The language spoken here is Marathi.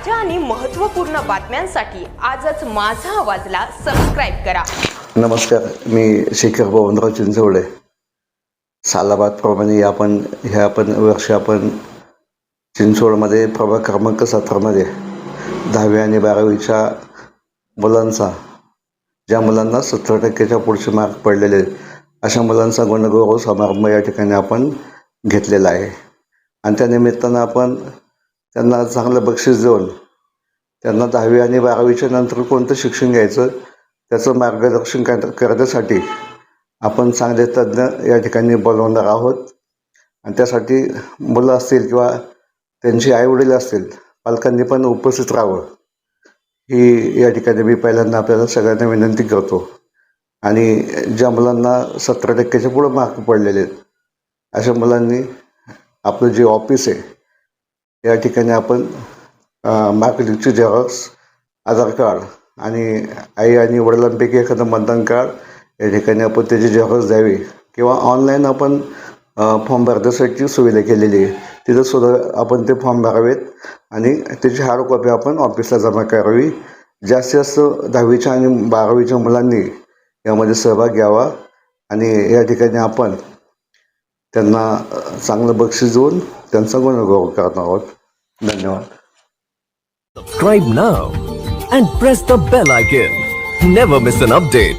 ताज्या आणि महत्त्वपूर्ण बातम्यांसाठी आजच माझा आवाजला सबस्क्राईब करा. नमस्कार मी शेखर बबनराव चिंचवडे. सालाबादप्रमाणे आपण ह्या पण वर्षी आपण चिंचवडमध्ये प्रभाग क्रमांक सतरामध्ये दहावी आणि बारावीच्या मुलांचा ज्या मुलांना सत्तर टक्क्याच्या पुढचे मार्क पडलेले अशा मुलांचा गुणगौरव समारंभ या ठिकाणी आपण घेतलेला आहे. आणि त्या निमित्तानं आपण त्यांना चांगलं बक्षीस देऊन त्यांना दहावी आणि बारावीच्या नंतर कोणतं शिक्षण घ्यायचं त्याचं मार्गदर्शन कर करण्यासाठी आपण चांगले तज्ज्ञ या ठिकाणी बोलवणार आहोत. आणि त्यासाठी मुलं असतील किंवा त्यांची आईवडील असतील पालकांनी पण उपस्थित राहावं. ही या ठिकाणी मी पहिल्यांदा आपल्याला सगळ्यांना विनंती करतो. आणि ज्या मुलांना सतरा टक्क्याच्या पुढं मार्क पडलेले आहेत अशा मुलांनी आपलं जे ऑफिस आहे या ठिकाणी आपण मार्कलिस्टची झेरॉक्स आधार कार्ड आणि आई आणि वडिलांपैकी एखादं मतदान कार्ड या ठिकाणी आपण त्याची झेरॉक्स द्यावी. किंवा ऑनलाईन आपण फॉर्म भरण्यासाठी सुविधा केलेली आहे. तिथं सुद्धा आपण ते फॉर्म भरावेत आणि त्याची हार्ड कॉपी आपण ऑफिसला जमा करावी. जास्तीत जास्त दहावीच्या आणि बारावीच्या मुलांनी यामध्ये सहभाग घ्यावा आणि या ठिकाणी आपण त्यांना चांगलं बक्षीस देऊन त्यांचा गुणगौरव करणार आहोत धन्यवाद Subscribe now and press the bell icon. Never miss an update.